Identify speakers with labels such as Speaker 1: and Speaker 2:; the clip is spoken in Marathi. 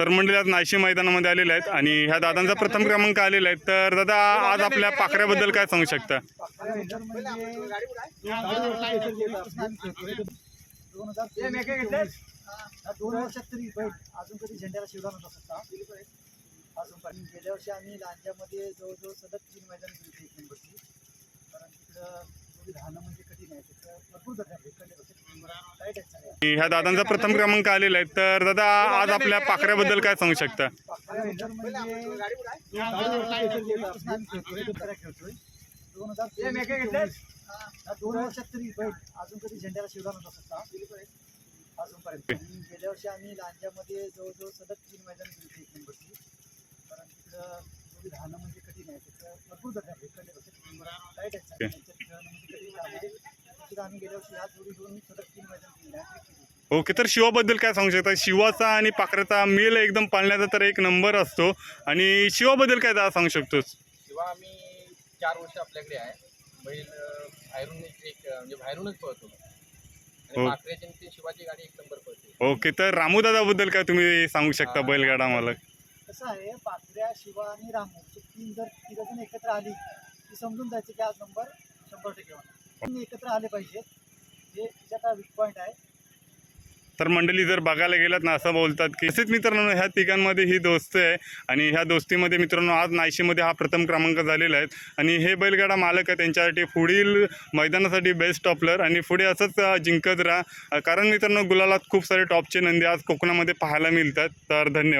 Speaker 1: तर मंडळी आज नाशिक मैदानामध्ये आलेले आहेत आणि ह्या दादांचा प्रथम क्रमांक आलेला आहे. तर दादा आज आपल्या पाखऱ्याबद्दल काय सांगू शकता?
Speaker 2: दोन वर्षात तरी बैल अजून कधी झेंड्याला शिवला नव्हता सत्ता अजून पण गेल्या वर्षी आम्ही लांजामध्ये जवळजवळ सतत तीन मैदान केली होती एक नंबरची कारण तिकडं थोडी धानं म्हणजे कठीण आहे तिथं भरपूर जाते लाइट आहेत सगळ्या
Speaker 1: आणि ह्या दादांचा प्रथम क्रमांक आलेला आहे. तर दादा आज आपल्या पाखऱ्याबद्दल काय सांगू शकता?
Speaker 2: दोन हजार दोन वर्षात तरी बैल अजून कधी झेंड्याला शिवला नव्हता सत्ता अजूनपर्यंत आणि गेल्या वर्षी आम्ही लांजामध्ये जवळजवळ सलग तीन मैदान एक नंबरची कारण तिकडं धानं म्हणजे कठीण आहे. तिथं भरपूर लाइट खेळणं म्हणजे कठीण आहे. आम्ही गेल्या वर्षी ह्या जोडी जोडून सलग तीन मैदान केली आहे
Speaker 1: ओके तर शिवाबद्दल काय सांगू शकता? शिवाचा आणि पाखऱ्याचा मेल एकदम पाळण्याचा तर एक नंबर असतो. आणि शिवाबद्दल काय दादा सांगू शकतोस?
Speaker 3: किंवा आम्ही चार वर्ष आपल्याकडे आहे. बैल अं, बाहेरून एक एक, अं, म्हणजे बाहेरूनच पळतो.
Speaker 1: हो.
Speaker 3: आणि पाखऱ्याची आणि ती शिवाची गाडी एक नंबर पळते.
Speaker 1: ओके तर रामू दादाबद्दल काय तुम्ही सांगू शकता बैलगाडा मला
Speaker 2: कसं आहे पाखऱ्या शिवा आणि रामू हे तीन जर तिघ जण एकत्र आली की समजून जायचं की आज नंबर शंभर टक्के होणार. एकत्र आले पाहिजेत हे त्याचा वीक पॉईंट आहे.
Speaker 1: तर मंडळी जर बघायला गेलात ना असं बोलतात की तसेच मित्रांनो ह्या तिघांमध्ये ही दोस्त आहे आणि ह्या दोस्तीमध्ये मित्रांनो आज नाशिकमध्ये हा प्रथम क्रमांक झालेला आहे. आणि हे बैलगाडा मालक आहे त्यांच्यासाठी पुढील मैदानासाठी बेस्ट टॉपलर आणि पुढे असंच जिंकत राहा. कारण मित्रांनो गुलालात खूप सारे टॉपचे नंदी आज कोकणामध्ये पाहायला मिळतात. तर धन्यवाद.